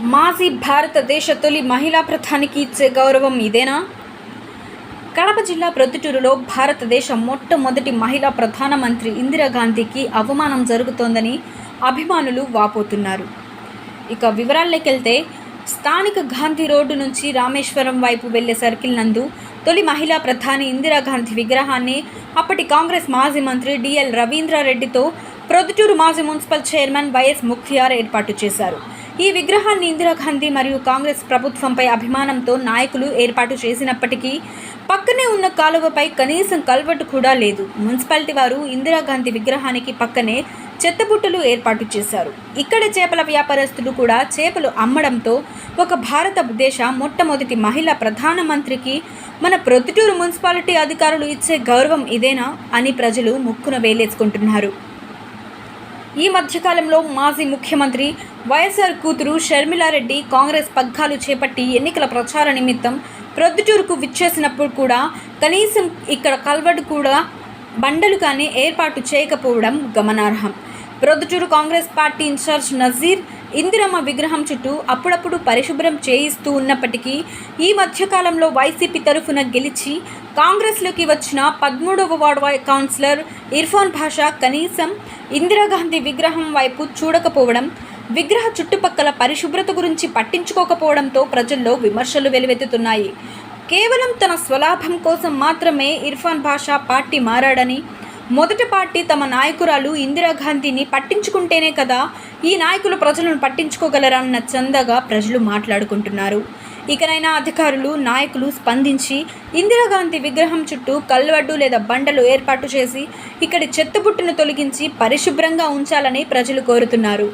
మాజీ భారతదేశ తొలి మహిళా ప్రధానికి ఇచ్చే గౌరవం ఇదేనా? కడప జిల్లా ప్రొద్దుటూరులో భారతదేశ మొట్టమొదటి మహిళా ప్రధానమంత్రి ఇందిరాగాంధీకి అవమానం జరుగుతోందని అభిమానులు వాపోతున్నారు. ఇక వివరాల్లోకెళ్తే స్థానిక గాంధీ రోడ్డు నుంచి రామేశ్వరం వైపు వెళ్ళే సర్కిల్ నందు తొలి మహిళా ప్రధాని ఇందిరాగాంధీ విగ్రహాన్ని అప్పటి కాంగ్రెస్ మాజీ మంత్రి డిఎల్ రవీంద్రారెడ్డితో ప్రొద్దుటూరు మాజీ మున్సిపల్ చైర్మన్ వైఎస్ ముఖ్తియార్ ఏర్పాటు చేశారు. ఈ విగ్రహాన్ని ఇందిరాగాంధీ మరియు కాంగ్రెస్ ప్రభుత్వంపై అభిమానంతో నాయకులు ఏర్పాటు చేసినప్పటికీ పక్కనే ఉన్న కాలువపై కనీసం కల్వట్టు కూడా లేదు. మున్సిపాలిటీ వారు ఇందిరాగాంధీ విగ్రహానికి పక్కనే చెత్తబుట్టలు ఏర్పాటు చేశారు. ఇక్కడ చేపల వ్యాపారస్తులు కూడా చేపలు అమ్మడంతో ఒక భారతదేశ మొట్టమొదటి మహిళా ప్రధానమంత్రికి మన ప్రొద్దుటూరు మున్సిపాలిటీ అధికారులు ఇచ్చే గౌరవం ఇదేనా అని ప్రజలు ముక్కున వేలేసుకుంటున్నారు. ఈ మధ్యకాలంలో మాజీ ముఖ్యమంత్రి వైఎస్ఆర్ కూతురు షర్మిలారెడ్డి కాంగ్రెస్ పగ్గాలు చేపట్టి ఎన్నికల ప్రచార నిమిత్తం ప్రొద్దుటూరుకు విచ్చేసినప్పుడు కూడా కనీసం ఇక్కడ కల్వడు కూడా బండలు కానీ ఏర్పాటు చేయకపోవడం గమనార్హం. ప్రొద్దుటూరు కాంగ్రెస్ పార్టీ ఇన్ఛార్జ్ నజీర్ ఇందిరమ్మ విగ్రహం చుట్టూ అప్పుడప్పుడు పరిశుభ్రం చేయిస్తూ ఉన్నప్పటికీ ఈ మధ్యకాలంలో వైసీపీ తరఫున గెలిచి కాంగ్రెస్లోకి వచ్చిన పదమూడవ వార్డు కౌన్సిలర్ ఇర్ఫాన్ భాషా కనీసం ఇందిరాగాంధీ విగ్రహం వైపు చూడకపోవడం విగ్రహ చుట్టుపక్కల పరిశుభ్రత గురించి పట్టించుకోకపోవడంతో ప్రజల్లో విమర్శలు వెలువెత్తుతున్నాయి. కేవలం తన స్వలాభం కోసం మాత్రమే ఇర్ఫాన్ భాషా పార్టీ మారాడని మొదటి పార్టీ తమ నాయకురాలు ఇందిరాగాంధీని పట్టించుకుంటేనే కదా ఈ నాయకులు ప్రజలను పట్టించుకోగలరన్న చందగా ప్రజలు మాట్లాడుకుంటున్నారు. ఇకనైనా అధికారులు నాయకులు స్పందించి ఇందిరాగాంధీ విగ్రహం చుట్టూ కల్వడ్డు లేదా బండలు ఏర్పాటు చేసి ఇక్కడి చెత్తబుట్టును తొలగించి పరిశుభ్రంగా ఉంచాలని ప్రజలు కోరుతున్నారు.